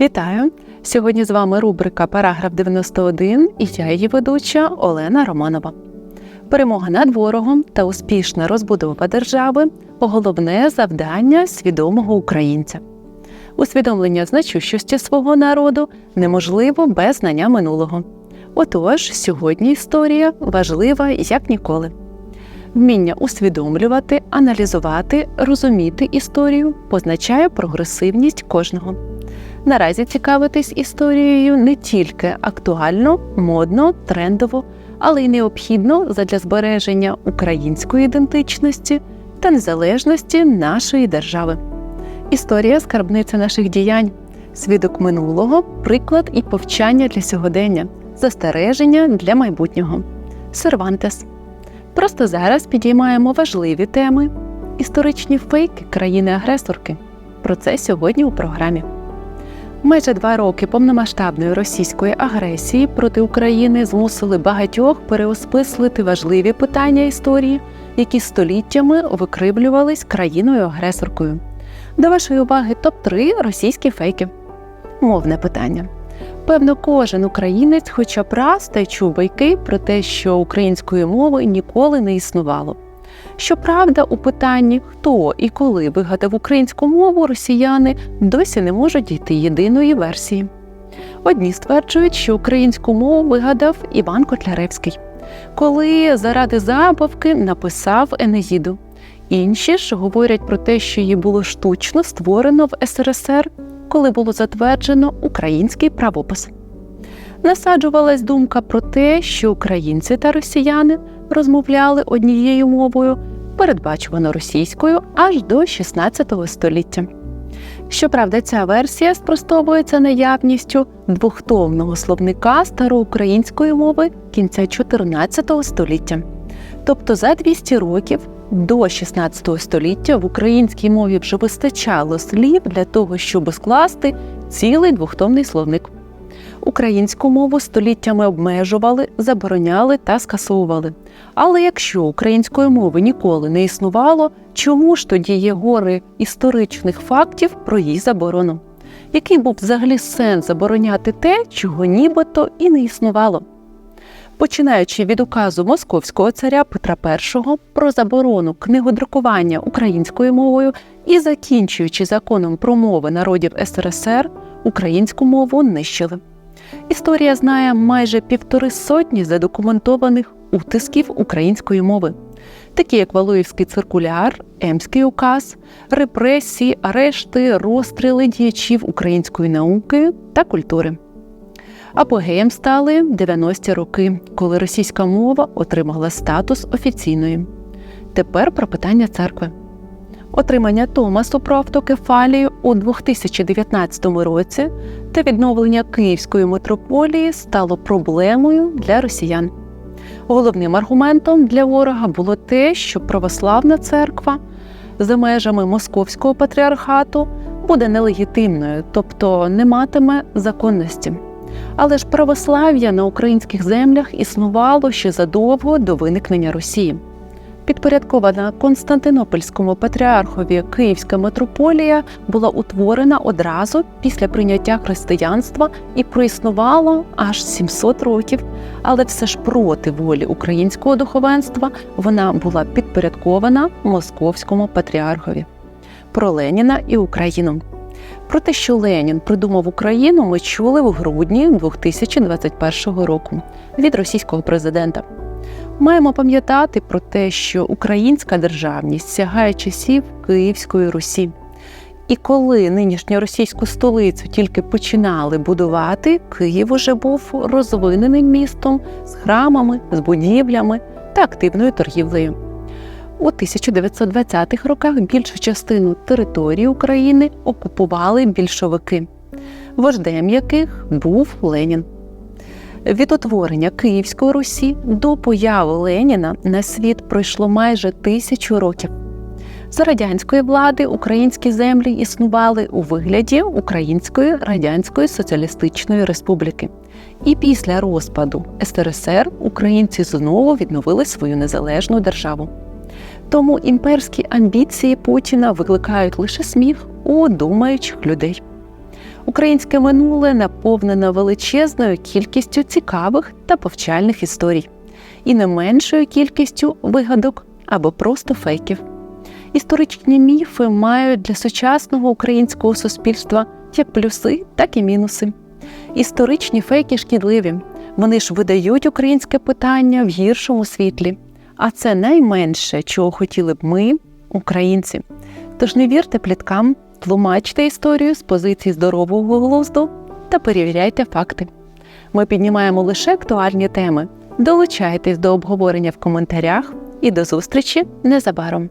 Вітаю! Сьогодні з вами рубрика Параграф 91 і я її ведуча Олена Романова. Перемога над ворогом та успішна розбудова держави головне завдання свідомого українця. Усвідомлення значущості свого народу неможливо без знання минулого. Отож, сьогодні історія важлива як ніколи. Вміння усвідомлювати, аналізувати, розуміти історію позначає прогресивність кожного. Наразі цікавитись історією не тільки актуально, модно, трендово, але й необхідно задля збереження української ідентичності та незалежності нашої держави. Історія скарбниця наших діянь, свідок минулого, приклад і повчання для сьогодення, застереження для майбутнього. Сервантес. Просто зараз підіймаємо важливі теми, історичні фейки країни-агресорки. Про це сьогодні у програмі. Майже два роки повномасштабної російської агресії проти України змусили багатьох переосмислити важливі питання історії, які століттями викривлювались країною-агресоркою. До вашої уваги топ-3 російські фейки. Мовне питання. Певно, кожен українець, хоча б раз та й чув байки про те, що української мови ніколи не існувало. Щоправда, у питанні, хто і коли вигадав українську мову, росіяни досі не можуть дійти єдиної версії. Одні стверджують, що українську мову вигадав Іван Котляревський, коли заради забавки написав Енеїду. Інші ж говорять про те, що її було штучно створено в СРСР, коли було затверджено український правопис. Насаджувалась думка про те, що українці та росіяни розмовляли однією мовою, передбачувано російською аж до 16 століття. Щоправда, ця версія спростовується наявністю двохтомного словника староукраїнської мови кінця 14 століття. Тобто за 200 років до 16 століття в українській мові вже вистачало слів для того, щоб скласти цілий двохтомний словник. Українську мову століттями обмежували, забороняли та скасовували. Але якщо української мови ніколи не існувало, чому ж тоді є гори історичних фактів про її заборону? Який був взагалі сенс забороняти те, чого нібито і не існувало? Починаючи від указу московського царя Петра І про заборону книгодрукування українською мовою і закінчуючи законом про мови народів СРСР, українську мову нищили. Історія знає майже півтори сотні задокументованих утисків української мови, такі як Валуївський циркуляр, Емський указ, репресії, арешти, розстріли діячів української науки та культури. Апогеєм стали 90-ті роки, коли російська мова отримала статус офіційної. Тепер про питання церкви. Отримання Томасу про автокефалію у 2019 році та відновлення Київської митрополії стало проблемою для росіян. Головним аргументом для ворога було те, що православна церква за межами московського патріархату буде нелегітимною, тобто не матиме законності. Але ж православ'я на українських землях існувало ще задовго до виникнення Росії. Підпорядкована Константинопольському патріархові Київська митрополія була утворена одразу після прийняття християнства і проіснувала аж 700 років, але все ж проти волі українського духовенства вона була підпорядкована московському патріархові. Про Леніна і Україну. Про те, що Ленін придумав Україну, ми чули в грудні 2021 року від російського президента. Маємо пам'ятати про те, що українська державність сягає часів Київської Русі. І коли нинішню російську столицю тільки починали будувати, Київ уже був розвиненим містом з храмами, з будівлями та активною торгівлею. У 1920-х роках більшу частину території України окупували більшовики, вождем яких був Ленін. Від утворення Київської Русі до появи Леніна на світ пройшло майже тисячу років. За радянської влади українські землі існували у вигляді Української Радянської Соціалістичної Республіки. І після розпаду СРСР українці знову відновили свою незалежну державу. Тому імперські амбіції Путіна викликають лише сміх у думаючих людей. Українське минуле наповнено величезною кількістю цікавих та повчальних історій, і не меншою кількістю вигадок або просто фейків. Історичні міфи мають для сучасного українського суспільства як плюси, так і мінуси. Історичні фейки шкідливі. Вони ж видають українське питання в гіршому світлі. А це найменше, чого хотіли б ми, українці. Тож не вірте пліткам, тлумачте історію з позиції здорового глузду та перевіряйте факти. Ми піднімаємо лише актуальні теми. Долучайтесь до обговорення в коментарях і до зустрічі незабаром.